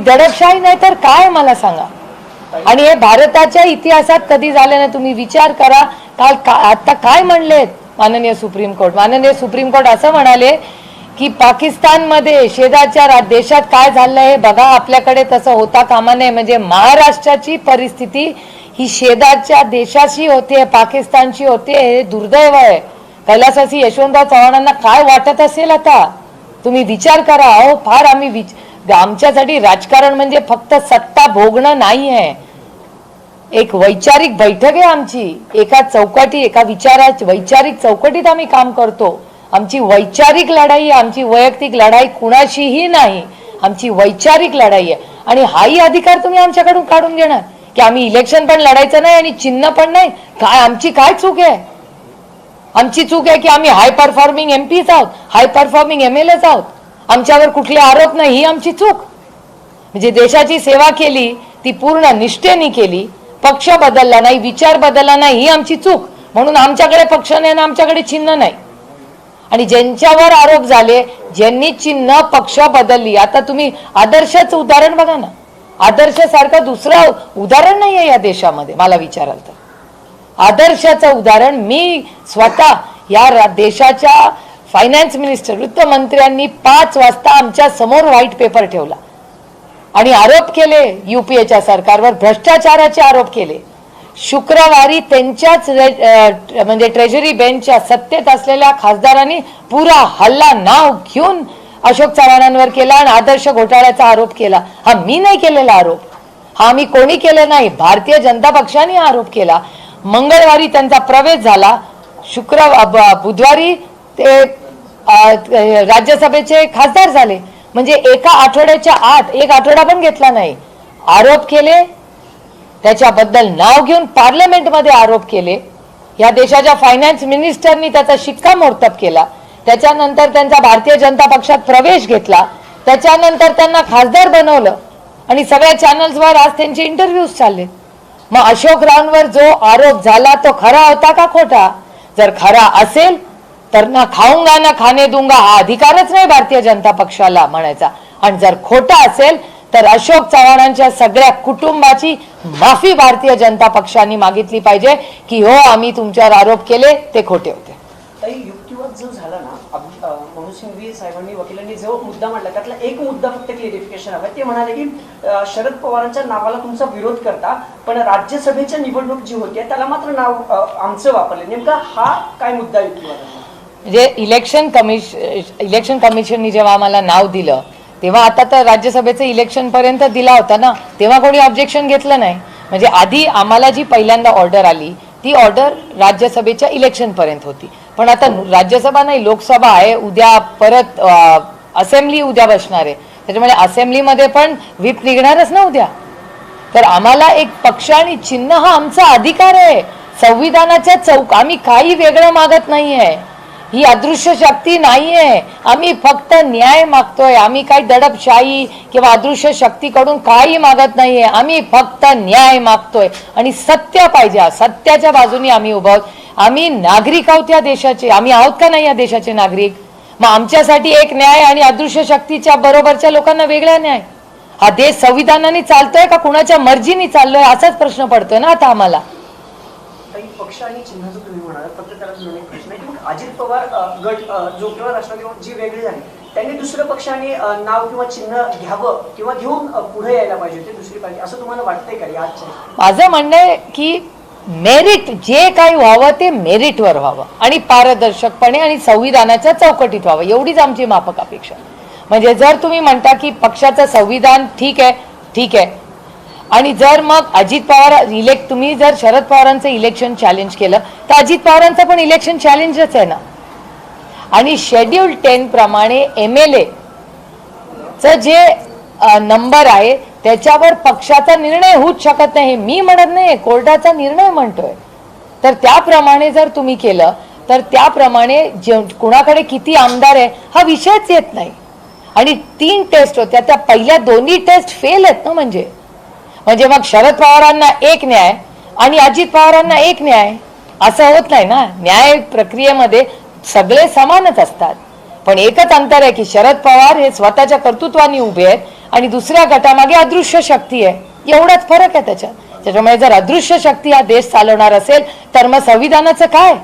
दडपशाही नाही तर काय मला सांगा? आणि हे भारताच्या इतिहासात कधी झालं नाही तुम्ही विचार करा. काल का आता काय म्हणलेत माननीय सुप्रीम कोर्ट? माननीय सुप्रीम कोर्ट असं म्हणाले की पाकिस्तानमध्ये शेजारच्या देशात काय झालं हे बघा आपल्याकडे तसं होता कामा नये. म्हणजे महाराष्ट्राची परिस्थिती ही शेजारच्या देशाशी होते पाकिस्तानशी होते हे दुर्दैव आहे. कैलासाशी यशवंतराव चव्हाणांना काय वाटत असेल आता? तुम्ही विचार करा. अहो फार आम्ही विच आमच्यासाठी राजकारण म्हणजे फक्त सत्ता भोगणं नाही आहे. एक वैचारिक बैठक आहे आमची. एका चौकटी एका विचारा वैचारिक चौकटीत आम्ही काम करतो. आमची वैचारिक लढाई आमची वैयक्तिक लढाई कुणाशीही नाही. आमची वैचारिक लढाई आहे. आणि हाही अधिकार तुम्ही आमच्याकडून काढून घेणार. की आम्ही इलेक्शन पण लढायचं नाही आणि चिन्ह पण नाही. काय आमची काय चूक आहे? आमची चूक आहे की आम्ही हाय परफॉर्मिंग एम पीच आहोत. High performing M L H आहोत. आमच्यावर कुठले आरोप नाही ही आमची चूक. म्हणजे देशाची सेवा केली ती पूर्ण निष्ठेने केली पक्ष बदलला नाही विचार बदलला नाही ही आमची चूक. म्हणून आमच्याकडे पक्ष नाही आणि आमच्याकडे चिन्ह नाही. आणि ज्यांच्यावर आरोप झाले ज्यांनी चिन्ह पक्ष बदलली आता तुम्ही आदर्शच उदाहरण बघा ना. आदर्शासारखं दुसरं उदाहरण नाही आहे या देशामध्ये मला विचाराल तर. आदर्शाचं उदाहरण मी स्वतः या देशाच्या फायनान्स मिनिस्टर वृत्तमंत्र्यांनी पाच वाजता आमच्यासमोर व्हाईट पेपर ठेवला. आणि आरोप केले युपीएच्या सरकारवर भ्रष्टाचाराचे आरोप केले. शुक्रवारी त्यांच्याच म्हणजे ट्रेझरी बेंचच्या सत्तेत असलेल्या खासदारांनी पुरा हल्ला नाव घेऊन अशोक चव्हाणांवर केला आणि आदर्श घोटाळ्याचा आरोप केला. हा मी नाही केलेला आरोप. हा आम्ही कोणी केले नाही. भारतीय जनता पक्षाने आरोप केला. मंगळवारी त्यांचा प्रवेश झाला. शुक्रवार बुधवारी ते राज्यसभेचे खासदार झाले. म्हणजे एका आठवड्याच्या आत एक आठवडा पण घेतला नाही. आरोप केले. त्याच्याबद्दल नाव घेऊन पार्लमेंटमध्ये आरोप केले. या देशाच्या फायनान्स मिनिस्टरनी त्याचा शिक्कामोर्तब केला. त्याच्यानंतर त्यांचा भारतीय जनता पक्षात प्रवेश घेतला. त्याच्यानंतर त्यांना खासदार बनवलं. आणि सगळ्या चॅनल्सवर आज त्यांचे इंटरव्ह्यूज चालले. मग अशोक रावांवर जो आरोप झाला तो खरा होता का खोटा? जर खरा असेल तर ना खाऊंगा ना खाणे दुंगा हा अधिकारच नाही भारतीय जनता पक्षाला म्हणायचा. आणि जर खोटा असेल तर अशोक चव्हाणांच्या सगळ्या कुटुंबाची माफी भारतीय जनता पक्षाने मागितली पाहिजे की हो आम्ही तुमच्यावर आरोप केले ते खोटे होते. युक्तिवाद जो झाला ना मनोज सिंघवी साहेबांनी वकिलांनी जो मुद्दा मांडला त्यातला एक मुद्दा फक्त क्लिअरिफिकेशन हवं ते म्हणाले की शरद पवारांच्या नावाला तुमचा विरोध करता पण राज्यसभेच्या निवडणूक जी होती त्याला मात्र नाव आमचं वापरले. नेमका हा काय मुद्दा युक्तिवाद म्हणजे इलेक्शन कमिश इलेक्शन कमिशननी जेव्हा आम्हाला नाव दिलं तेव्हा आता तर राज्यसभेचं इलेक्शन पर्यंत दिला होता ना तेव्हा कोणी ऑब्जेक्शन घेतलं नाही. म्हणजे आधी आम्हाला जी पहिल्यांदा ऑर्डर आली ती ऑर्डर राज्यसभेच्या इलेक्शन पर्यंत होती. पण आता राज्यसभा नाही लोकसभा आहे उद्या परत असेंब्ली उद्या बसणार आहे. त्याच्यामुळे असेंब्लीमध्ये पण व्हीप निघणारच ना उद्या. तर आम्हाला एक पक्ष आणि चिन्ह हा आमचा अधिकार आहे. संविधानाच्या चौक आम्ही काही वेगळं मागत नाही आहे ही अदृश्य शक्ती नाहीये. आम्ही फक्त न्याय मागतोय. आम्ही काही दडपशाही किंवा अदृश्य शक्तीकडून काही मागत नाहीये. आम्ही फक्त न्याय मागतोय. आणि सत्य पाहिजे. सत्याच्या बाजूने आम्ही उभं आहोत. आम्ही नागरिक आहोत या देशाचे. आम्ही आहोत का नाही या देशाचे नागरिक? मग आमच्यासाठी एक न्याय आणि अदृश्य शक्तीच्या बरोबरच्या लोकांना वेगळा न्याय. हा देश संविधानाने चालतोय का कुणाच्या मर्जीने चाललोय? असाच प्रश्न पडतोय ना आता आम्हाला. काही पक्ष आणि चिन्ह जो तुम्ही म्हणाल फक्त त्याला जुळून एक प्रश्न आहे. की मग अजित पवार गट जो किंवा राष्ट्रवादी जी वेगळी झाली त्यांनी दुसऱ्या पक्षाने नाव किंवा चिन्ह घ्यावं किंवा घेऊन पुढे यायला पाहिजे ते दुसरी पाहिजे असं तुम्हाला वाटतंय का या आजच्या? माझं म्हणणं आहे की मेरिट जे काही व्हावं ते मेरिटवर व्हावं. आणि पारदर्शकपणे आणि संविधानाच्या चौकटीत व्हावं. एवढीच आमची मापक अपेक्षा. म्हणजे जर तुम्ही म्हणता की पक्षाचं संविधान ठीक आहे ठीक आहे. आणि जर मग अजित पवार इलेक्ट तुम्ही जर शरद पवारांचं इलेक्शन चॅलेंज केलं तर अजित पवारांचं पण इलेक्शन चॅलेंजच आहे ना. आणि शेड्यूल टेन प्रमाणे एम एल चं जे नंबर आहे त्याच्यावर पक्षाचा निर्णय होऊच शकत नाही. हे मी म्हणत नाही कोर्टाचा निर्णय म्हणतोय. तर त्याप्रमाणे जर तुम्ही केलं तर त्याप्रमाणे जे कुणाकडे किती आमदार आहे हा विषयच येत नाही. आणि तीन टेस्ट होत्या त्या पहिल्या दोन्ही टेस्ट फेल आहेत ना म्हणजे. म्हणजे मग शरद पवारांना एक न्याय आणि अजित पवारांना एक न्याय असं होत नाही ना? न्याय प्रक्रियेमध्ये सगळे समानच असतात. पण एकच अंतर आहे की शरद पवार हे स्वतःच्या कर्तृत्वाने उभे आहेत आणि दुसऱ्या गटामागे अदृश्य शक्ती आहे. एवढाच फरक आहे त्याच्यात. त्याच्यामुळे जर अदृश्य शक्ती हा देश चालवणार असेल तर मग संविधानाचं काय?